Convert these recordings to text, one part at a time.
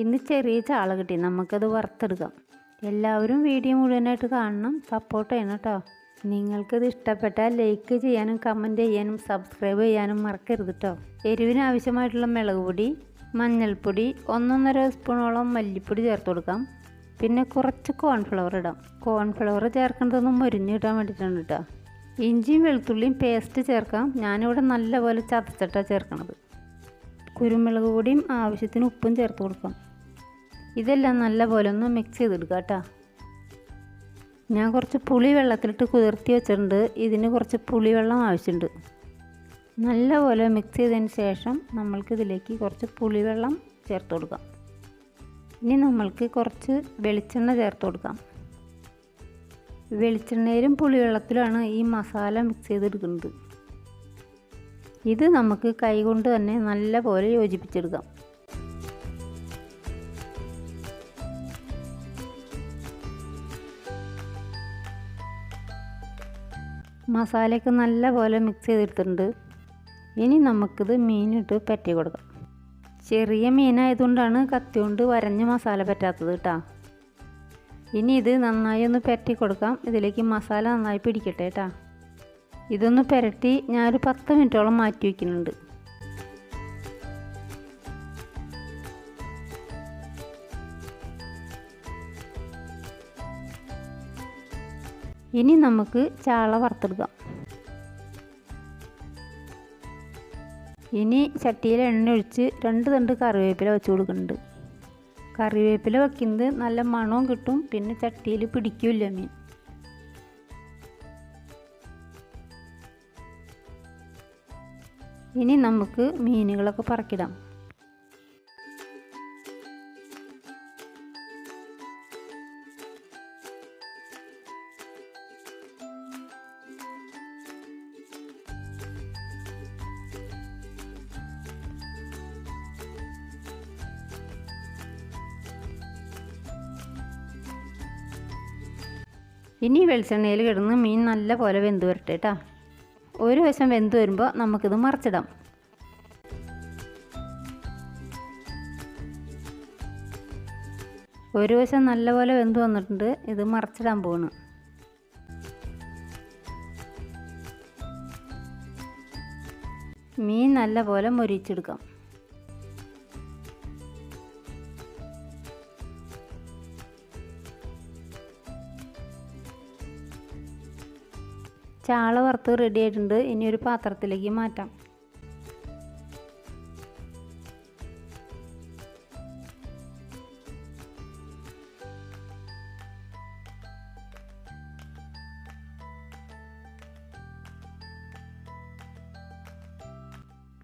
ഇന്ന് ചെറിയ ചാള കിട്ടി. നമുക്കത് വറുത്തെടുക്കാം. എല്ലാവരും വീഡിയോ മുഴുവനായിട്ട് കാണണം. സപ്പോർട്ട് ചെയ്യണം കേട്ടോ. നിങ്ങൾക്കിത് ഇഷ്ടപ്പെട്ടാൽ ലൈക്ക് ചെയ്യാനും കമന്റ് ചെയ്യാനും സബ്സ്ക്രൈബ് ചെയ്യാനും മറക്കരുത് കേട്ടോ. എരിവിന് ആവശ്യമായിട്ടുള്ള മുളക് പൊടി മഞ്ഞൾപ്പൊടി ഒന്നൊന്നര സ്പൂണോളം മല്ലിപ്പൊടി ചേർത്ത് കൊടുക്കാം. പിന്നെ കുറച്ച് കോൺഫ്ലവർ ഇടാം. കോൺഫ്ലവർ ചേർക്കേണ്ടതൊന്നും മരുന്ന് കിട്ടാൻ വേണ്ടിയിട്ടാണ് കേട്ടോ. ഇഞ്ചിയും വെളുത്തുള്ളിയും പേസ്റ്റ് ചേർക്കാം. ഞാനിവിടെ നല്ലപോലെ ചതച്ചിട്ടാണ് ചേർക്കണത്. കുരുമുളക് പൊടിയും ആവശ്യത്തിന് ഉപ്പും ചേർത്ത് കൊടുക്കാം. ഇതെല്ലാം നല്ലപോലെ ഒന്ന് മിക്സ് ചെയ്തെടുക്കുക കേട്ടോ. ഞാൻ കുറച്ച് പുളി വെള്ളത്തിലിട്ട് കുതിർത്തി വെച്ചിട്ടുണ്ട്. ഇതിന് കുറച്ച് പുളി വെള്ളം ആവശ്യമുണ്ട്. നല്ലപോലെ മിക്സ് ചെയ്തതിന് ശേഷം നമ്മൾക്ക് ഇതിലേക്ക് കുറച്ച് പുളിവെള്ളം ചേർത്ത് കൊടുക്കാം. ഇനി നമ്മൾക്ക് കുറച്ച് വെളിച്ചെണ്ണ ചേർത്ത് കൊടുക്കാം. വെളിച്ചെണ്ണയിലും പുളിവെള്ളത്തിലുമാണ് ഈ മസാല മിക്സ് ചെയ്തെടുക്കുന്നത്. ഇത് നമുക്ക് കൈകൊണ്ട് തന്നെ നല്ലപോലെ യോജിപ്പിച്ചെടുക്കാം. മസാലയൊക്കെ നല്ലപോലെ മിക്സ് ചെയ്തെടുത്തിട്ടുണ്ട്. ഇനി നമുക്കിത് മീനിട്ട് പറ്റി കൊടുക്കാം. ചെറിയ മീനായതുകൊണ്ടാണ് കത്തി കൊണ്ട് വരഞ്ഞ് മസാല പറ്റാത്തത് കേട്ടോ ഇനി ഇത് നന്നായി ഒന്ന് പരട്ടി കൊടുക്കാം. ഇതിലേക്ക് മസാല നന്നായി പിടിക്കട്ടെ കേട്ടോ ഇതൊന്ന് പുരട്ടി ഞാനൊരു പത്ത് മിനിറ്റോളം മാറ്റി വയ്ക്കുന്നുണ്ട് ഇനി നമുക്ക് ചാള വറുത്തെടുക്കാം. ഇനി ചട്ടിയിൽ എണ്ണ ഒഴിച്ച് രണ്ട് തണ്ട് കറിവേപ്പില വെച്ച് കൊടുക്കുന്നുണ്ട്. കറിവേപ്പില വെക്കുന്നത് നല്ല മണവും കിട്ടും പിന്നെ ചട്ടിയിൽ പിടിക്കില്ല മീൻ. ഇനി നമുക്ക് മീനുകളൊക്കെ പറക്കിടാം. ഇനി വെളിച്ചെണ്ണയിൽ കിടന്ന് മീൻ നല്ല പോലെ വെന്ത് വരട്ടെ കേട്ടോ ഒരു വശം വെന്ത് വരുമ്പോൾ നമുക്കിത് മറിച്ചിടാം. ഒരു വശം നല്ലപോലെ വെന്ത് വന്നിട്ടുണ്ട് ഇത് മറിച്ചിടാൻ പോവാണ്. മീൻ നല്ല പോലെ മൊരിച്ചെടുക്കാം. ചാള വറുത്ത് റെഡി ആയിട്ടുണ്ട്. ഇനി ഒരു പാത്രത്തിലേക്ക് മാറ്റാം.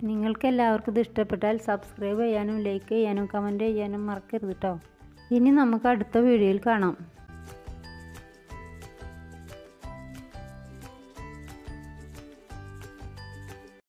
നിങ്ങൾക്ക് എല്ലാവർക്കും ഇത് ഇഷ്ടപ്പെട്ടാൽ സബ്സ്ക്രൈബ് ചെയ്യാനും ലൈക്ക് ചെയ്യാനും കമന്റ് ചെയ്യാനും മറക്കരുത് കേട്ടോ ഇനി നമുക്ക് അടുത്ത വീഡിയോയിൽ കാണാം.